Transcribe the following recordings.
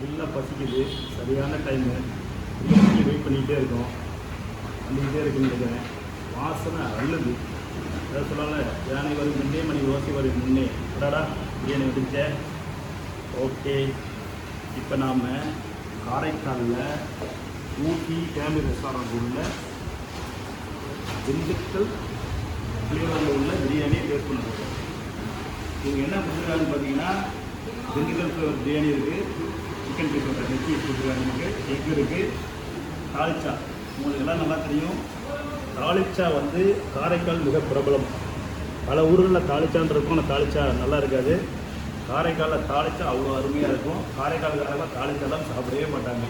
நல்லா பசிக்குது. சரியான டைமு பிரியாணி வெயிட் பண்ணிக்கிட்டே இருக்கோம். வந்துக்கிட்டே இருக்குன்னு நினைக்கிறேன். வாசனை அள்ளுது. அதை சொல்லலை. யானை வரும் முன்னே மணி ஓசை வரும் முன்னே. அடாடா பிரியாணி வந்துச்ச ஓகே. இப்போ நாம் காரைக்காலில் ஊட்டி ஃபேமிலி ரெஸ்டாரண்ட் உள்ள திண்டுக்கல் ஃப்ளேவரில் உள்ள பிரியாணியை டேஸ்ட் பண்ணுறோம் நீங்கள் என்ன கொடுத்துருக்காங்கன்னு பார்த்தீங்கன்னா திண்டுக்கல் ஃப்ளேவர் பிரியாணி இருக்குது சிக்கன் பீஸ் நெக்கி கொடுத்துருக்காங்க நமக்கு எக் இருக்குது தாளிச்சா. உங்களுக்கு எல்லாம் நல்லா தெரியும். தாளிச்சா வந்து காரைக்கால் மிக பிரபலம். பல ஊர்களில் தாளிச்சான் இருக்கும் ஆனால் தாளிச்சா நல்லா இருக்காது. காரைக்காலில் தாளிச்சா அவ்வளோ அருமையாக இருக்கும். காரைக்கால்காரெல்லாம் தாளிச்சாலாம் சாப்பிடவே மாட்டாங்க.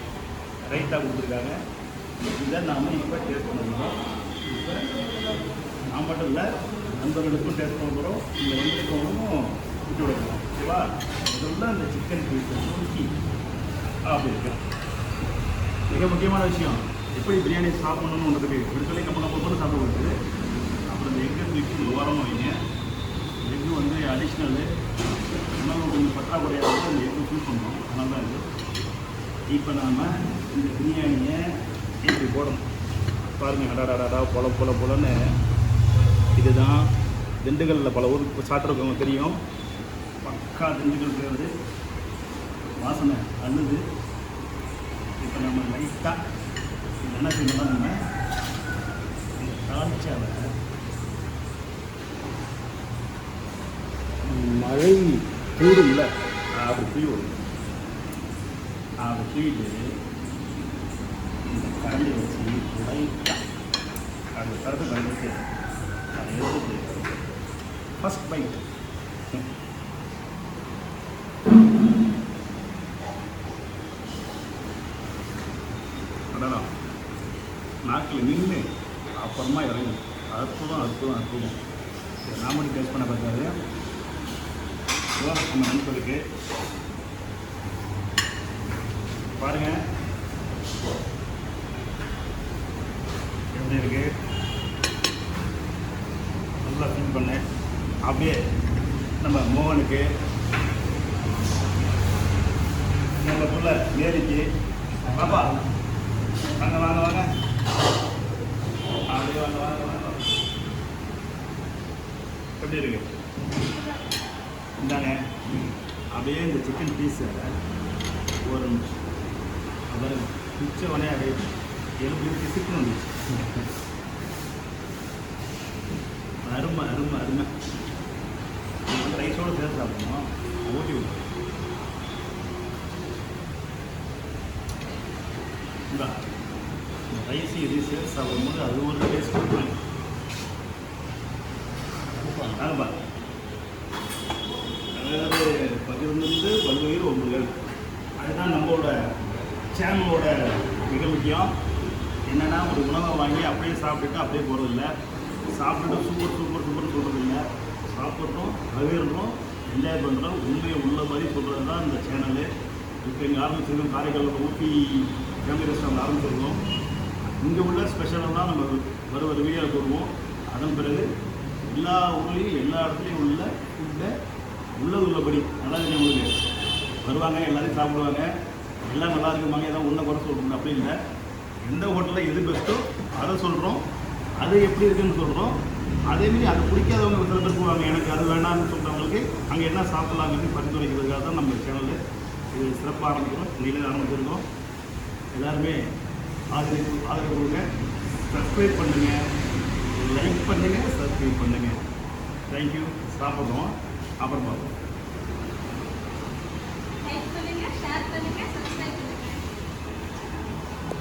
ரைட்டாக கொடுத்துருக்காங்க. இதை நாம் இப்போ டேஸ்ட் பண்ணுறோம் இப்போ நான் மட்டும் இல்லை நண்பர்களுக்கும் டேஸ்ட் பண்ணுறோம் போகிறோம் இந்த வந்திருக்கவங்களும் விட்டு விடணும் ஓகேவா? முதல்ல அந்த சிக்கன் பீஸ் சுருக்கி அப்படி இருக்கு மிக முக்கியமான விஷயம் எப்படி பிரியாணி சாப்பிடணும்னு ஒன்று இருக்கு விடுதலை கம்மனை போட்டு சாப்பிடுவது அப்புறம் இந்த எக்கு தூக்கி ஓரமாக வைங்க. எக்கு வந்து அடிஷ்னலு உணவு கொஞ்சம் பற்றாக்குறையாக இருந்தால் அந்த எக்கு சூஸ் பண்ணோம் அதனால தான் இது. இப்போ நாம் இந்த பிரியாணியை இப்படி போடணும். பாருங்கள் அடாடாடா பொல பொல பொலன்னு. இதுதான் திண்டுக்கல்லில் பல ஊருக்கு சாப்பிட்ருக்கவங்க தெரியும். பக்கா திண்டுக்கல் ஃப்ளேவரு வாசனை அள்ளுது இப்போ நம்ம லைட்டாக என்ன செய்யணும் நம்ம இந்த தாளிச்சாவை மழை இல்லை அப்படி தூய் விடணும் அப்படி தூக்கிட்டு இந்த கரண்டி வச்சு லைட்டாக அந்த கருத்து கரண்டி வச்சு அதை எடுத்துட்டு ஃபஸ்ட் பைட் அடடா நாக்கில் நின்று அப்புறமா இறங்கும் அற்புதம் அற்புதம் அற்புதம். நான் மட்டும் டேஸ்ட் பண்ண பார்த்தாரு. இதோ நம்ம நண்பருக்கு. பாருங்க. எப்படி இருக்கு? நல்லா ஃபீல் பண்ணேன் அப்படியே நம்ம மோகனுக்கு நம்ம புள்ள நேரிக்கு பாப்பா. வாங்க வாங்க வாங்க. அப்படியே வாங்க வாங்க வாங்க. எப்படி இருக்கு? இந்தாங்க. அப்படியே இந்த சிக்கன் பீஸை ஒரு அவர் உடனே அப்படியே எலும்பு பிசுக்குன்னு வந்துச்சு அருமை அருமை அருமை இது வந்து ரைஸோடு சேர்த்து சாப்பிடணும் ஊட்டி விடும் இந்தா இந்த ரைஸ் இது சேர்த்து சாப்பிடும்போது அது ஒரு டேஸ்ட் கொடுப்பாங்க ஆமாம் அதாவது பகிர்ந்து பல்வேறு ஒன்றுகள் அதுதான் நம்மளோட சேனலோட மிக முக்கியம் என்னென்னா ஒரு உணவை வாங்கி அப்படியே சாப்பிட்டுட்டு அப்படியே போகிறதில்ல சாப்பிட்டுட்டு சூப்பர் சூப்பர் சூப்பர் சொல்கிறதில்ல சாப்பிட்றோம் பகிர்றோம் என்ஜாய் பண்ணுறோம் உண்மையை உள்ள மாதிரி சொல்கிறது தான் இந்த சேனலு இப்போ இங்கே ஆரம்பிச்சிருக்கோம் காரைக்காலில் ஊட்டி ஃபேமிலி ரெஸ்டாரண்ட் ஆரம்பிச்சிருக்கோம் இங்கே உள்ள ஸ்பெஷலெல்லாம் நம்ம வர வருவியாக கூறுவோம். போடுவோம் அதன் பிறகு எல்லா ஊர்லேயும் எல்லா இடத்துலையும் உள்ள ஃபுட்டை உள்ளது உள்ளபடி நல்லா தெரியும் உங்களுக்கு. வருவாங்க எல்லாரையும் சாப்பிடுவாங்க. எல்லாம் நல்லா இருக்குமாங்க ஏதாவது ஒன்றை குறை சொல்கிறோம் அப்படி இல்லை. எந்த ஹோட்டலில் எது பெஸ்ட்டோ அதை சொல்கிறோம் அது எப்படி இருக்குன்னு சொல்கிறோம் அதேமாரி அது பிடிக்காதவங்க சில பேர் போவாங்க எனக்கு அது வேணாம்னு சொல்கிறவங்களுக்கு அங்கே என்ன சாப்பிடலாங்கிறது பரிந்துரைக்கிறதுக்காக தான் நம்ம சேனலில் இது சிறப்பாக ஆரம்பிக்கிறோம். நீங்களே ஆரம்பிச்சிருக்கோம் எல்லாருமே ஆதரவு ஆதரவு கொடுங்க சப்ஸ்கிரைப் பண்ணுங்கள் லைக் பண்ணுங்கள் சப்ஸ்கிரைப் பண்ணுங்கள் தேங்க்யூ சாப்பிட்றோம் அப்புறம் பார்ப்போம் லைக் பண்ணுங்க ஷேர் பண்ணுங்க சப்ஸ்கிரைப் பண்ணுங்க